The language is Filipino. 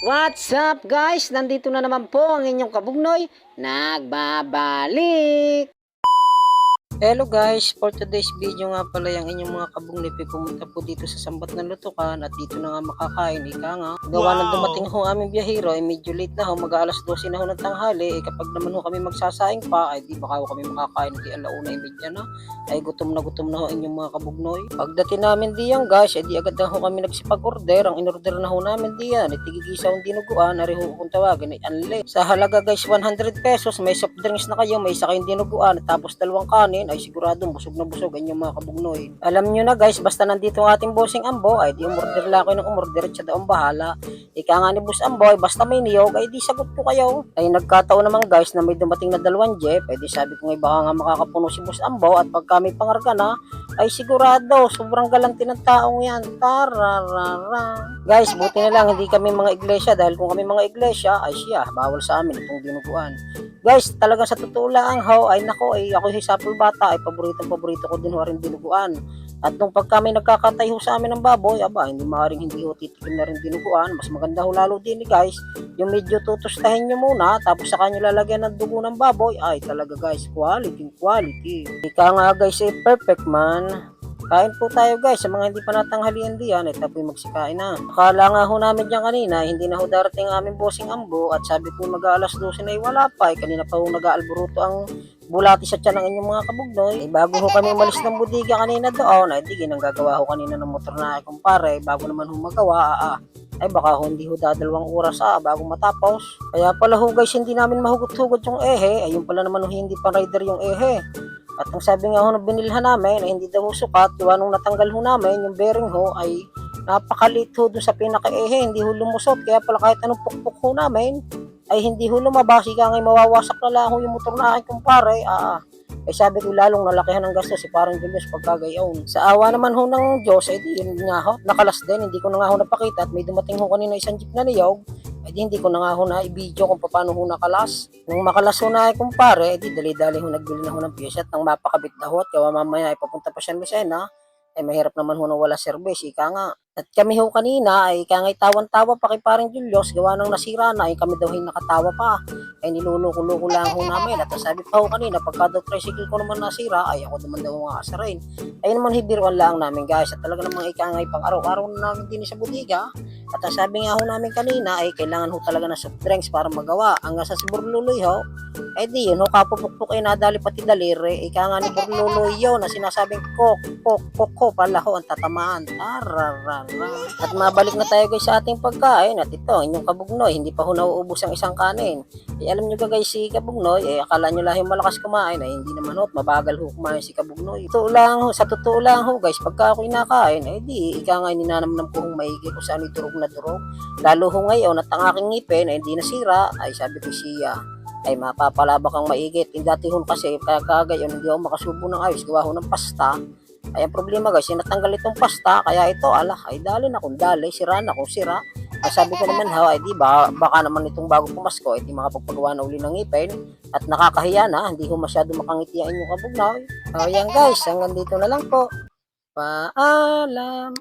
What's up guys? Nandito na naman po ang inyong kabugnoy. Nagbabalik! Hello guys, for today's video nga pala yung inyong mga kabugnoy pumunta po dito sa Sambat ng Lutukan at dito na nga makakain. Ika nga, gawa ng dumating ho aming biyahero ay medyo late na ho, mag alas 12 na ho ng tanghali. Eh, kapag naman ho kami magsasaing pa, ay di baka ho kami makakain di alauna ay medya na. Ay gutom na gutom na ho inyong mga kabugnoy. Pagdating namin diyan guys, ay di agad na ho kami nagsipag-order. Ang in-order na ho namin diyan, ay tigigisa ang dinuguan, ari ho kung tawagin ay anle. Sa halaga guys 100 pesos, may soft drinks na kayo, may isa kayong dinuguan, tapos dalawang kanin, ay siguradong busog na busog ang mga kabugnoy. Alam nyo na guys, basta nandito ang ating bossing ambo, ay di umorder lang kayo ng umorder at siya daw bahala. Ika nga ni boss ambo, ay basta may niyog, ay di sagot ko kayo. Ay nagkataon naman guys na may dumating na dalawang jeep, ay di sabi ko nga baka nga makakapuno si boss ambo at pagka may pangarga na, ay sigurado, sobrang galanti ng taong yan. Tararara. Guys, buti na lang hindi kami mga iglesia dahil kung kami mga iglesia, ay siya, bawal sa amin itong dinuguan. Guys, talaga sa totoo lang, ho, ay nako, ay ako si Sapul Bata, ay paborito paborito ko din ho rin dinuguan. At nung pagka may nagkakatay ho sa amin ng baboy, aba, hindi maaaring hindi ho titikim na rin dinuguan. Mas maganda ho lalo din guys, yung medyo tutustahin nyo muna, tapos saka nyo lalagyan ng dugo ng baboy, ay talaga guys, quality, quality. Ika nga guys, eh, perfect man. Kain po tayo guys, sa mga hindi pa natanghalian diyan, ay tapoy magsikain na. Akala nga ho namin diyan kanina, hindi na ho darating ang aming bossing ambo, at sabi ko mag-aalas 12 na ay wala pa, ay kanina pa ho nag-aalburuto ang bulati sa tiyan ng inyong mga kabugnoy. Eh, bago ho kami umalis ng budiga kanina doon, ay di ginang gagawa ho kanina ng motor na ay kumpare, bago naman ho magawa, ah, ah, ay baka ho hindi ho dadalawang oras ah, bago matapos. Kaya pala ho guys, hindi namin mahugot-hugot yung ehe, ayun pala naman ho hindi pa rider yung ehe. At ang sabi nga ho na binilhan namin, ay hindi daw sukat, gawa nung natanggal ho namin, yung bearing ho ay napakalit ho dun sa pinaka-ehe, hindi ho lumusot. Kaya pala kahit anong pukpuk ho namin, ay hindi ho lumabas, ika nga mawawasak na lang ho yung motor na aking kumpare. Ah, eh sabi ko lalong nalakihan ng gasto si parang Julius pagkagayon. Sa awa naman ho ng Diyos, ay di yun nga ho, nakalas din, hindi ko na nga ho napakita at may dumating ho kanina isang jeep na niyog, ay di hindi ko na nga ho na i-video kung paano ho nakalas. Nung makalas ho na ay kumpare, ay di dali-dali ho nagbili na ho ng pyesa nang mapakabit na ho at kawa mamaya ay papunta pa siya Lucena, ay mahirap naman ho na wala service, ika nga. At kami ho kanina ay kangay tawan-tawa pa kay parang Julius, gawa ng nasira na ay kami daw nakatawa pa. Ay niluluko-luko lang ho namin. At sabi pa ho kanina, pagka daw tricycle ko naman nasira, ay ako naman daw mga asarin. Ay naman hibiruan lang namin guys. At talaga namang ikangay pang araw-araw na namin din sa budiga. At sabi nga ho namin kanina ay kailangan ho talaga ng soft para magawa. Ang sa si Burluloy ho, ay di yun ho, kapupukpuk ay nadali pati daliri. Ika nga ni Burluloy yun na sinasabing kok, kok, kok, kok, pala ho ang tatamaan. Tararara. At mabalik na tayo guys sa ating pagkain. At ito, inyong kabugnoy, hindi pa ho nauubos ang isang kanin. Eh, alam nyo ba guys, si Kabugnoy, eh, akala nyo lang malakas kumain, ay hindi naman ho, mabagal ho kumain si Kabugnoy. Totoo lang ho, sa totoo lang ho guys, pagka ako inakain, eh di, ika nga ninanamnam ko kung maigi ko saan durog na durog. Lalo ho ngayon, at ang aking ngipin, ay hindi nasira, ay sabi ko siya, ay mapapalaba kang maigit. Yung dati ho kasi, kaya kagayon, hindi ako makasubo ng ayos, gawa ho ng pasta. Ay ang problema guys, yung natanggal itong pasta, kaya ito, ala, ay dali na kung dali, sira na kung sira. Ay sabi ko naman ha, ay di ba, baka naman itong bago pumasko, ay di makapagpagawa na uli ng ngipin. At nakakahiya na, hindi ko masyado makangiti ang inyong kabugnaw. O yan guys, hanggang dito na lang po. Paalam!